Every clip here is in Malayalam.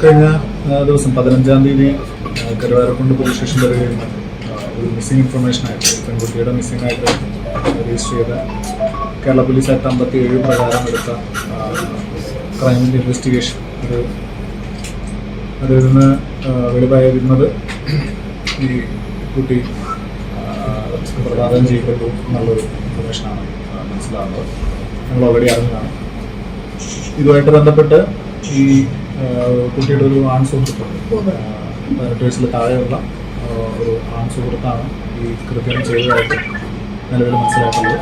കഴിഞ്ഞ ദിവസം പതിനഞ്ചാം തീയതി കരുവാരക്കുണ്ട് പോലീസ് സ്റ്റേഷൻ വരെ ഒരു മിസ്സിംഗ് ഇൻഫർമേഷൻ ആയിട്ട് പെൺകുട്ടിയുടെ മിസ്സിംഗ് ആയിട്ട് രജിസ്റ്റർ ചെയ്ത കേരള പോലീസ് ആക്ട് അമ്പത്തി ഏഴ് പ്രകാരം എടുത്ത ക്രൈമിന്റെ ഇൻവെസ്റ്റിഗേഷൻ ഒരു അതിൽ നിന്ന് വെളിവായിരുന്നത് ഈ കുട്ടി പ്രധാനം ചെയ്യപ്പെട്ടു എന്നുള്ളൊരു ഇൻഫർമേഷനാണ് മനസ്സിലാകുന്നത് ഞങ്ങൾ ഓൾറെഡി അറിഞ്ഞതാണ്. ഇതുമായിട്ട് ബന്ധപ്പെട്ട് ഈ കുട്ടിയുടെ ഒരു ആൺ സുഹൃത്തുണ്ട് പതിനെട്ട് വയസ്സിൽ താഴെയുള്ള ഒരു ആൺ സുഹൃത്താണ് ഈ കൃത്യം ചെയ്തതായിട്ട് നിലവിൽ മനസ്സിലാക്കുന്നത്.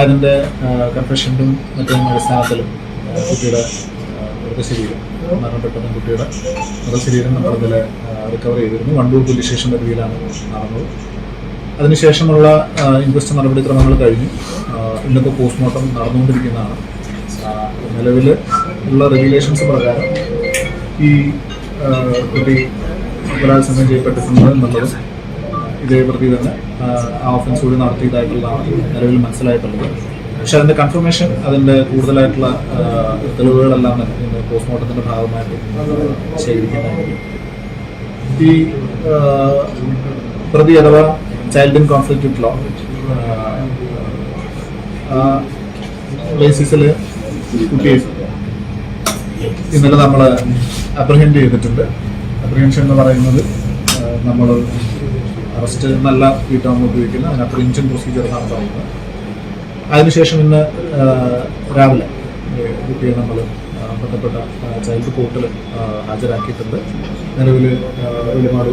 അതിന്റെ കൺഫെഷന്റും മറ്റും അടിസ്ഥാനത്തിലും കുട്ടിയുടെ മൃതശരീരം മരണപ്പെട്ട കുട്ടിയുടെ മൃതശരീരം നമ്മളിതിൽ റിക്കവർ ചെയ്തിരുന്നു. വണ്ടൂർ പോലീസ് സ്റ്റേഷൻ പരിധിയിലാണ് നടന്നത്. അതിനുശേഷമുള്ള ഇൻക്വസ്റ്റ് നടപടിക്രമങ്ങൾ കഴിഞ്ഞു. ഇന്നിപ്പോൾ പോസ്റ്റ്മോർട്ടം നടന്നുകൊണ്ടിരിക്കുന്നതാണ്. നിലവിൽ ഉള്ള റെഗുലേഷൻസ് പ്രകാരം ഈ കുട്ടി ബലാത്സംഗം ചെയ്യപ്പെട്ടിട്ടുണ്ട് എന്നുള്ളത് ഇതേ പ്രതി തന്നെ ആ, ഓഫൻസ് കൂടി നടത്തിയതായിട്ടുള്ളതാണ് നിലവിൽ മനസ്സിലായിട്ടുള്ളത് പക്ഷെ അതിന്റെ കൺഫർമേഷൻ അതിന്റെ കൂടുതലായിട്ടുള്ള തെളിവുകളെല്ലാം പോസ്റ്റ്മോർട്ടത്തിന്റെ ഭാഗമായിട്ട് ശേഖരിക്കുന്നതായിരിക്കും ഈ പ്രതി അഥവാ ചൈൽഡ് ഇൻ കോൺഫ്ലിക്റ്റ് ലോ ബേസിസിൽ ഇന്നലെ നമ്മൾ അപ്രഹെൻഡ് ചെയ്തിട്ടുണ്ട്. അപ്രഹെൻഷൻ എന്ന് പറയുന്നത് നമ്മൾ അറസ്റ്റ് നല്ല വീട്ടാകുമ്പോൾ ഉപയോഗിക്കുന്നത്. അതിന് അപ്രഹെൻഷൻ പ്രൊസീജിയർ എന്നാണ് പറയുന്നത് അതിനുശേഷം ഇന്ന് രാവിലെ ഈ കുട്ടിയെ നമ്മൾ ബന്ധപ്പെട്ട ചൈൽഡ് കോർട്ടിൽ ഹാജരാക്കിയിട്ടുണ്ട്. നിലവിൽ വെളിമാട്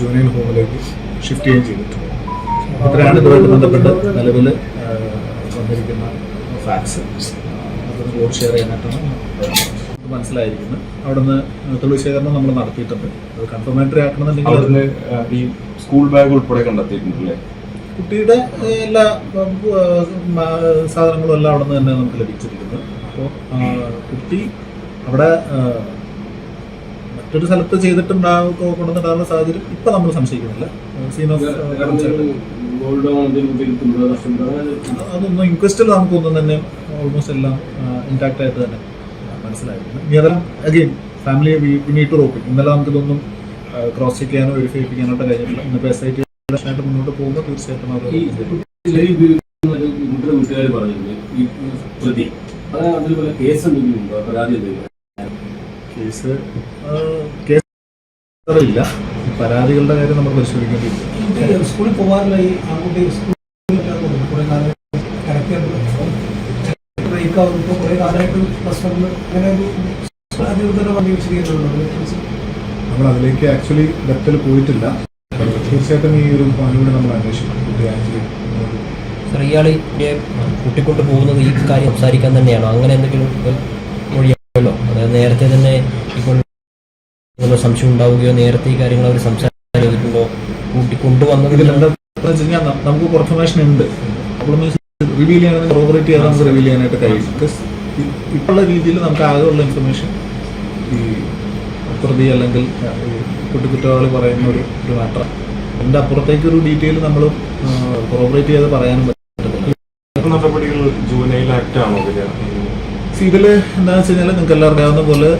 ജൂനിയർ ഹോമിലേക്ക് ഷിഫ്റ്റ് ചെയ്യുകയും ചെയ്തിട്ടുണ്ട്. ഇത്രയാണ് ഇതുമായിട്ട് ബന്ധപ്പെട്ട് നിലവിൽ വന്നിരിക്കുന്ന ഫാക്ട്സ് അതൊന്ന് ലോഡ് ഷെയർ ചെയ്യാനായിട്ടാണ് നമുക്ക് മനസ്സിലായിരിക്കുന്നത് അവിടുന്ന് തെളിവ് ശേഖരണം നമ്മൾ നടത്തിയിട്ടുണ്ട്. അത് കൺഫർമേറ്ററി ആക്കണമെന്നുണ്ടെങ്കിൽ അവിടുന്ന് ഈ സ്കൂൾ ബാഗ് ഉൾപ്പെടെ കണ്ടെത്തിയിട്ടുണ്ടല്ലേ? കുട്ടിയുടെ എല്ലാ സാധനങ്ങളും എല്ലാം അവിടെ നിന്ന് തന്നെ നമുക്ക് ലഭിച്ചിരിക്കുന്നത് അപ്പോൾ കുട്ടി അവിടെ മറ്റൊരു സ്ഥലത്ത് ചെയ്തിട്ടുണ്ടാകുന്നുണ്ടാകുന്ന സാഹചര്യം ഇപ്പം നമ്മൾ സംശയിക്കുന്നില്ല. അതൊന്നും ഇൻക്വസ്റ്റിൽ നമുക്കൊന്നും തന്നെ. ഓൾമോസ്റ്റ് എല്ലാം ഇൻടാക്ട് ആയിട്ട് തന്നെ. മനസ്സിലായിരുന്നു ഇനി അതെല്ലാം again family need to roping ഇന്നലെ നമുക്കിതൊന്നും ക്രോസ് ചെക്ക് ചെയ്യാനോ വെരിഫൈ ചെയ്യിപ്പിക്കാനോ കഴിഞ്ഞിട്ടില്ല. ഇന്നിപ്പോൾ എസ് ഐ ടി ആയിട്ട് മുന്നോട്ട് പോകുമ്പോൾ തീർച്ചയായിട്ടും അത് വീട്ടുകാർ ഈ പ്രതി. അതുപോലെ കേസ് എന്തെങ്കിലും ഉണ്ടോ? പരാതി എന്തെങ്കിലും? കേസ് കേസ് ഇല്ല. പരാതികളുടെ കാര്യം നമ്മൾ പരിശോധിക്കേണ്ടി സ്കൂളിൽ പോകാറില്ല ഈ ആൺകുട്ടി നമ്മൾ അതിലേക്ക് ആക്ച്വലി ഡെപ്തിൽ പോയിട്ടില്ല. തീർച്ചയായിട്ടും ഈ ഒരു പോയിന്റ് നമ്മൾ അന്വേഷിക്കും ഇയാൾ കുട്ടിക്കൊണ്ട് പോകുന്നത് ഈ കാര്യം സംസാരിക്കാൻ തന്നെയാണോ? അങ്ങനെ എന്തെങ്കിലും മൊഴിയാണല്ലോ അതായത് നേരത്തെ തന്നെ ഇപ്പോൾ വല്ല സംശയം ഉണ്ടാവുകയോ നേരത്തെ ഈ കാര്യങ്ങൾ അവർ സംസാരിച്ചിട്ടുണ്ടോ? കൂട്ടി കൊണ്ടുവന്നതിൽ ഇതിലെന്താ വെച്ച് കഴിഞ്ഞാൽ ന- നമുക്ക് ഇൻഫർമേഷൻ ഉണ്ട്. അപ്പോൾ റിവീൽ ചെയ്യാൻ കോർപ്പറേറ്റ് ചെയ്യാൻ നമുക്ക് റിവീൽ ചെയ്യാനായിട്ട് കഴിയും. ബിക്കോസ് ഇപ്പോഴുള്ള രീതിയിൽ നമുക്ക് ആകെയുള്ള ഇൻഫർമേഷൻ ഈ പ്രതി അല്ലെങ്കിൽ കുട്ടിക്കുറ്റവാളി പറയുന്ന ഒരു ഒരു മാറ്റർ അതിന്റെ അപ്പുറത്തേക്ക് ഒരു ഡീറ്റെയിൽ നമ്മൾ കോർപ്പറേറ്റ് ചെയ്ത് പറയാനും നടപടികൾ ജൂനൈൽ ആക്ട് ആണോ ഇതിൽ? എന്താണെന്ന് വെച്ച് കഴിഞ്ഞാൽ നിങ്ങൾക്ക് എല്ലാവർക്കും അറിയാവുന്ന പോലെ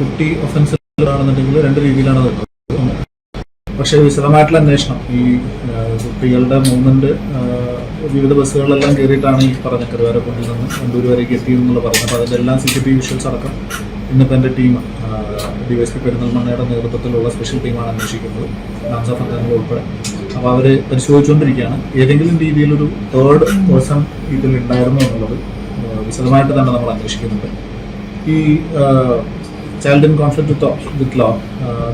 കുട്ടി ഒഫൻസിൽ ആണെന്നുണ്ടെങ്കിൽ രണ്ട് രീതിയിലാണ് അത്. പക്ഷേ വിശദമായിട്ടുള്ള അന്വേഷണം ഈ കുട്ടികളുടെ മൂവ്മെന്റ് വിവിധ ബസ്സുകളിലെല്ലാം കയറിയിട്ടാണ് ഈ പറഞ്ഞ കരുവാരക്കുണ്ടിൽ നിന്ന് കണ്ടൂർ വരേക്ക് എത്തിയെന്നുള്ള പറഞ്ഞത്. അപ്പോൾ അതിന്റെ എല്ലാം C C T V visuals അടക്കം ഇന്നിപ്പോൾ എന്റെ ടീം ഡി എസ് പി പെരുന്നൽമണ്ണയുടെ നേതൃത്വത്തിലുള്ള സ്പെഷ്യൽ ടീമാണ് അന്വേഷിക്കുന്നത് ഓഫ് അംഗങ്ങൾ ഉൾപ്പെടെ. അപ്പോൾ അവർ പരിശോധിച്ചുകൊണ്ടിരിക്കുകയാണ്. ഏതെങ്കിലും രീതിയിലൊരു തേർഡ് പേഴ്സൺ ഇതിൽ ഉണ്ടായിരുന്നു എന്നുള്ളത് വിശദമായിട്ട് തന്നെ നമ്മൾ അന്വേഷിക്കുന്നുണ്ട്. ഈ child in conflict with with law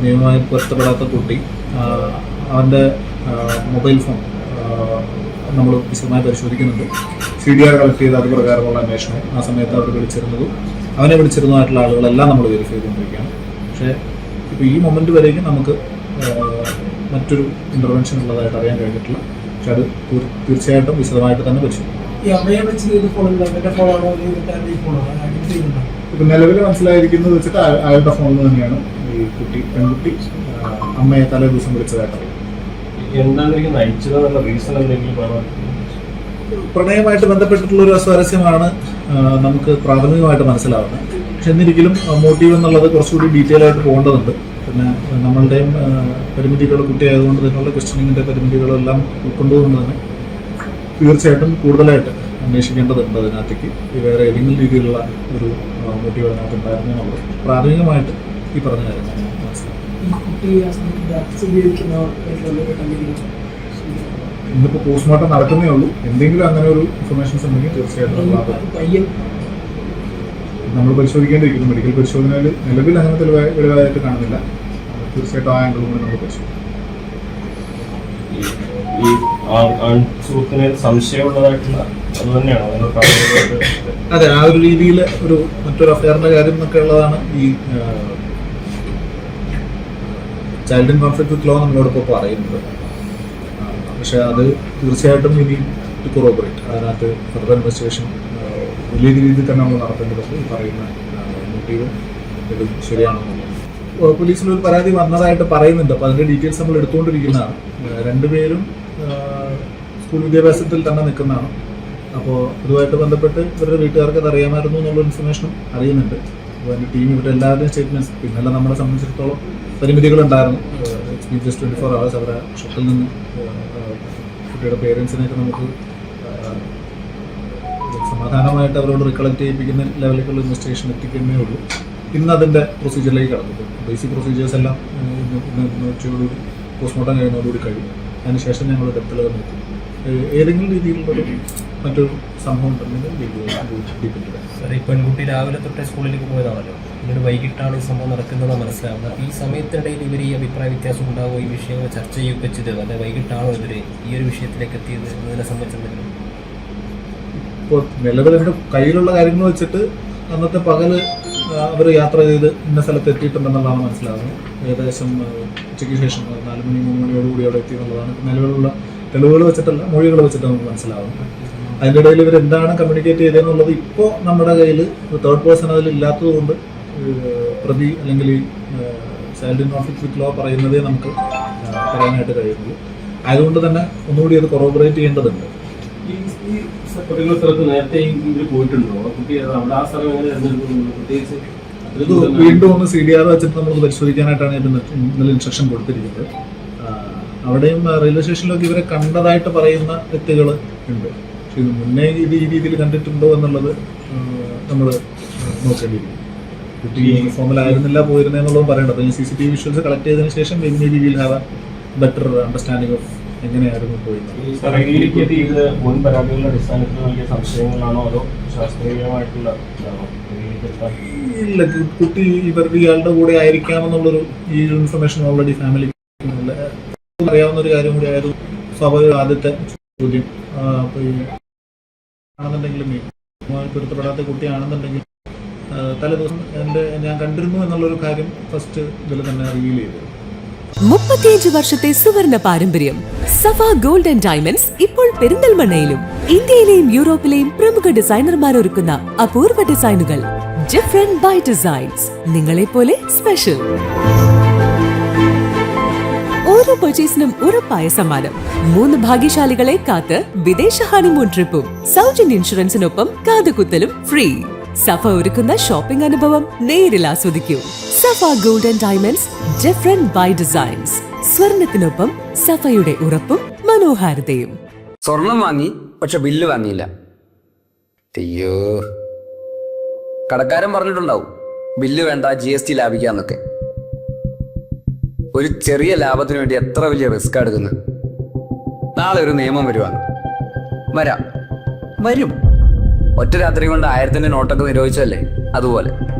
നിയമമായി പൊരുത്തപ്പെടാത്ത കുട്ടി. അവന്റെ മൊബൈൽ ഫോൺ നമ്മൾ വിശദമായി പരിശോധിക്കുന്നുണ്ട്. സി ഡി ആർ കളക്ട് ചെയ്ത് അത് പ്രകാരമുള്ള അന്വേഷണം ആ സമയത്ത് അവർ വിളിച്ചിരുന്നതും അവനെ വിളിച്ചിരുന്നതായിട്ടുള്ള ആളുകളെല്ലാം നമ്മൾ വെരിഫൈ ചെയ്തുകൊണ്ടിരിക്കുകയാണ്. പക്ഷേ ഇപ്പോൾ ഈ മൊമെന്റ് വരേക്കും നമുക്ക് മറ്റൊരു ഇന്റർവെൻഷൻ ഉള്ളതായിട്ട് അറിയാൻ കഴിഞ്ഞിട്ടില്ല. പക്ഷെ അത് തീർച്ചയായിട്ടും വിശദമായിട്ട് തന്നെ പരിശോധിക്കും. ഈ അമ്മയെ വെച്ച് ചെയ്ത് ഫോണില്ല ഫോളോ ഫോണാണോ ഇപ്പൊ നിലവിൽ മനസ്സിലായിരിക്കുന്നത് വെച്ചിട്ട് അയ- അയാളുടെ ഫോണിൽ തന്നെയാണ് ഈ കുട്ടി പെൺകുട്ടി അമ്മയെ തലേ ദിവസം വിളിച്ചതായിട്ട്. എന്താണ് നയിച്ചതെന്നുള്ള റീസൺ എന്തെങ്കിലും പ്രണയമായിട്ട് ബന്ധപ്പെട്ടിട്ടുള്ള ഒരു അസ്വാരസ്യമാണ് നമുക്ക് പ്രാഥമികമായിട്ട് മനസ്സിലാവുന്നത്. പക്ഷെ എന്നിരിക്കലും മോട്ടീവ് എന്നുള്ളത് കുറച്ചുകൂടി ഡീറ്റെയിൽ ആയിട്ട് പോകേണ്ടതുണ്ട്. പിന്നെ നമ്മളുടെയും പരിമിതികളുടെ കുട്ടിയായതുകൊണ്ട് തന്നെയുള്ള ക്വസ്റ്റ്യനിങ്ങിന്റെ പരിമിതികളെല്ലാം ഉൾക്കൊണ്ടുകൊണ്ട് തന്നെ തീർച്ചയായിട്ടും കൂടുതലായിട്ട് അന്വേഷിക്കേണ്ടതുണ്ട് അതിനകത്തേക്ക്. വേറെ ഏതെങ്കിലും രീതിയിലുള്ള ഒരു മോട്ടീവ് അതിനകത്ത് ഉണ്ടായിരുന്നു എന്നുള്ളത് പ്രാഥമികമായിട്ട് ഈ പറഞ്ഞ കാര്യം. ഇന്നിപ്പോൾ പോസ്റ്റ്മോർട്ടം നടക്കുന്നേ ഉള്ളൂ. എന്തെങ്കിലും അങ്ങനെ ഒരു ഇൻഫർമേഷൻസ് ഉണ്ടെങ്കിൽ തീർച്ചയായിട്ടും നമ്മൾ പരിശോധിക്കേണ്ടിയിരിക്കുന്നു. മെഡിക്കൽ പരിശോധനയിൽ നിലവിൽ അങ്ങനെ തെളിവായിട്ട് കാണുന്നില്ല. തീർച്ചയായിട്ടും ആ ആംഗിളും കൂടി നമ്മൾ പരിശോധിക്കും. ഈ സുഹൃത്തിന് സംശയമുള്ളതായിട്ടുള്ള അത് ആ ഒരു രീതിയിൽ ഒരു മറ്റൊരു അഫയറിന്റെ കാര്യം എന്നൊക്കെ ഉള്ളതാണ് ഈ child in conflict with law നമ്മളോടൊപ്പം പറയുന്നത്. പക്ഷെ അത് തീർച്ചയായിട്ടും ഇനി കൊറോബറേറ്റ് അതിനകത്ത് ഫർദർ ഇൻവെസ്റ്റിഗേഷൻ വലിയ രീതിയിൽ തന്നെ നമ്മൾ നടത്തേണ്ടതുണ്ട് ഈ പറയുന്ന മോട്ടീവ് ഇത് ശരിയാണെന്നുള്ളത്. പോലീസിൽ ഒരു പരാതി വന്നതായിട്ട് പറയുന്നുണ്ട്. അപ്പോൾ അതിന്റെ ഡീറ്റെയിൽസ് നമ്മൾ എടുത്തുകൊണ്ടിരിക്കുന്നതാണ്. രണ്ടുപേരും സ്കൂൾ വിദ്യാഭ്യാസത്തിൽ തന്നെ നിൽക്കുന്നതാണ്. അപ്പോൾ ഇതുമായിട്ട് ബന്ധപ്പെട്ട് ഇവരുടെ വീട്ടുകാർക്ക് അത് അറിയാമായിരുന്നു എന്നുള്ള ഇൻഫർമേഷനും അറിയുന്നുണ്ട്. അപ്പോൾ എന്റെ ടീം ഇവരുടെ എല്ലാവരുടെയും സ്റ്റേറ്റ്മെന്റ്സ് പിന്നെല്ലാം നമ്മളെ സംബന്ധിച്ചിടത്തോളം പരിമിതികളുണ്ടായിരുന്നു. ജസ്റ്റ് ട്വന്റി ഫോർ അവേഴ്സ് അവരുടെ ഷട്ടിൽ നിന്ന് കുട്ടിയുടെ പേരൻസിനെയൊക്കെ നമുക്ക് സമാധാനമായിട്ട് അവരോട് റിക്കളക്ട് ചെയ്യിപ്പിക്കുന്ന ലെവലിലേക്കുള്ള ഇൻവെസ്റ്റിഗേഷൻ എത്തിക്കുന്നേ ഉള്ളൂ. ഇന്ന് അതിന്റെ പ്രൊസീജിയറിലേക്ക് കടന്നു ബേസിക് പ്രൊസീജിയേഴ്സ് എല്ലാം ഇന്ന് ഇന്ന് ഉച്ചയോടുകൂടി പോസ്റ്റ്മോർട്ടം കഴിയുന്നതോടുകൂടി കഴിയും. അതിനുശേഷം ഞങ്ങൾ ഡെപ്തിലത് നോക്കും ഏതെങ്കിലും രീതിയിലുള്ള മറ്റൊരു സംഭവം ഉണ്ടെങ്കിൽ ഡീപ്പിന്റെ സാർ ഈ പെൺകുട്ടി രാവിലെ തൊട്ടേ സ്കൂളിലേക്ക് പോയതാണല്ലോ. പിന്നീട് വൈകിട്ടാണ് ഈ സംഭവം നടക്കുന്നത് മനസ്സിലാവുന്നത്. ഈ സമയത്തിനിടയിൽ ഇവർ ഈ അഭിപ്രായ വ്യത്യാസം ഉണ്ടാവുമോ? ഈ വിഷയങ്ങൾ ചർച്ച ചെയ്യുകയൊക്കെ ചെയ്തത് അല്ലെ വൈകിട്ടാണോ ഇവർ ഈ ഒരു വിഷയത്തിലേക്ക് എത്തിയത് എന്നതിനെ സംബന്ധിച്ചെന്തെങ്കിലും ഇപ്പോൾ നിലവിൽ എന്റെ കയ്യിലുള്ള കാര്യങ്ങൾ വെച്ചിട്ട് അന്നത്തെ പകൽ അവർ യാത്ര ചെയ്ത് ഇന്ന സ്ഥലത്ത് എത്തിയിട്ടുണ്ടെന്നുള്ളതാണ് മനസ്സിലാകുന്നത് ഏകദേശം ഉച്ചയ്ക്ക് ശേഷം നാല് മണി മൂന്ന് മണിയോടുകൂടി അവിടെ എത്തി എന്നുള്ളതാണ്. നിലവിലുള്ള തെളിവുകൾ വെച്ചിട്ടല്ല മൊഴികൾ വെച്ചിട്ട് നമുക്ക് മനസ്സിലാവുന്നത്. അതിന്റെ ഇടയിൽ ഇവർ എന്താണ് കമ്മ്യൂണിക്കേറ്റ് ചെയ്തതെന്നുള്ളത് ഇപ്പോൾ നമ്മുടെ കയ്യിൽ തേർഡ് പേഴ്സൺ അതിൽ ഇല്ലാത്തതുകൊണ്ട് പ്രതി അല്ലെങ്കിൽ ചൈൽഡ് ഇൻ ഓഫീസ് ലോ പറയുന്നതേ നമുക്ക് പറയാനായിട്ട് കഴിയുള്ളൂ. അതുകൊണ്ട് തന്നെ ഒന്നുകൂടി അത് കൊറോബറേറ്റ് ചെയ്യേണ്ടതുണ്ട്. ഈ ഈ സ്ഥലത്ത് നേരത്തെ പോയിട്ടുണ്ടോ? കുട്ടി അവിടെ ആ സ്ഥലം എങ്ങനെ പ്രത്യേകിച്ച് ഇത് വീണ്ടും ഒന്ന് സി ഡി ആർ വെച്ചിട്ട് നമുക്ക് പരിശോധിക്കാനായിട്ടാണ് ഇന്നലെ ഇൻസ്ട്രക്ഷൻ കൊടുത്തിരിക്കുന്നത്. അവിടെയും റെയിൽവേ സ്റ്റേഷനിലൊക്കെ ഇവരെ കണ്ടതായിട്ട് പറയുന്ന വ്യക്തികൾ ഉണ്ട്. പക്ഷെ ഇത് മുന്നേ ഇത് ഈ രീതിയിൽ കണ്ടിട്ടുണ്ടോ എന്നുള്ളത് നമ്മൾ നോക്കേണ്ടിയിരിക്കും കുട്ടി യൂണിഫോമിലായിരുന്നില്ല പറയണ്ട പറയേണ്ടത്. C C T V visuals collect ചെയ്തതിന് ശേഷം be will have a better understanding of എങ്ങനെയായിരുന്നു പോയി? സാർ ചെയ്ത് മുൻ പരാതികളുടെ അടിസ്ഥാനത്തിൽ നൽകിയ സംശയങ്ങളാണോ അതോ ശാസ്ത്രീയമായിട്ടുള്ള ഇല്ല കുട്ടി ഇവർ ഇയാളുടെ കൂടെ ആയിരിക്കാമെന്നുള്ളൊരു ഈ ഇൻഫർമേഷൻ ഓൾറെഡി ഫാമിലി അറിയാവുന്ന ഒരു കാര്യം കൂടി ആയിരുന്നു. സ്വാഭാവിക ആദ്യത്തെ ചോദ്യം. ആണെന്നുണ്ടെങ്കിലും പൊരുത്തപ്പെടാത്ത കുട്ടിയാണെന്നുണ്ടെങ്കിൽ തലേ തലേദിവസം എന്റെ ഞാൻ കണ്ടിരുന്നു എന്നുള്ളൊരു കാര്യം ഫസ്റ്റ് ഇതിൽ തന്നെ റിവീൽ ചെയ്തു. മുപ്പത്തിയഞ്ച് വർഷത്തെ സുവർണ പാരമ്പര്യം സഫ ഗോൾഡ് ആൻഡ് ഡയമണ്ട്സ് ഇപ്പോൾ പെരിന്തൽമണ്ണയിലും ഇന്ത്യയിലെയും യൂറോപ്പിലെയും പ്രമുഖ ഡിസൈനർമാർ ഒരുക്കുന്ന അപൂർവ ഡിസൈനുകൾ ഡിഫറെന്റ് ബൈ ഡിസൈൻസ് നിങ്ങളെ പോലെ സ്പെഷ്യൽ ഓരോ പർച്ചേസിനും ഉറപ്പായ സമ്മാനം. മൂന്ന് ഭാഗ്യശാലികളെ കാത്ത് വിദേശ ഹണിമൂൺ ട്രിപ്പും സൗജന്യ ഇൻഷുറൻസിനൊപ്പം കാതുകുത്തലും ഫ്രീ സഫ ഒരുക്കുന്ന ഷോപ്പിംഗ് അനുഭവം നേരിൽ ആസ്വദിക്കൂ. Safa gold and diamonds different by designs സ്വർണത്തിനൊപ്പം സഫയുടെ ഉറപ്പും മനോഹാരിതയും. സ്വർണം വാങ്ങി പക്ഷെ ബില്ല് വാങ്ങിയില്ല. അയ്യോ. കടക്കാരൻ പറഞ്ഞിട്ടുണ്ടാവും ബില്ല് വേണ്ട ജി എസ് ടി ലാഭിക്കാന്നൊക്കെ. ഒരു ചെറിയ ലാഭത്തിന് വേണ്ടി എത്ര വലിയ റിസ്ക് എടുക്കുന്നു നാളെ ഒരു നിയമം വരുവാണ്. വരാം. വരും. ഒറ്റ രാത്രി കൊണ്ട് ആയിരത്തിന്റെ നോട്ടൊക്കെ നിരോധിച്ചല്ലേ അതുപോലെ.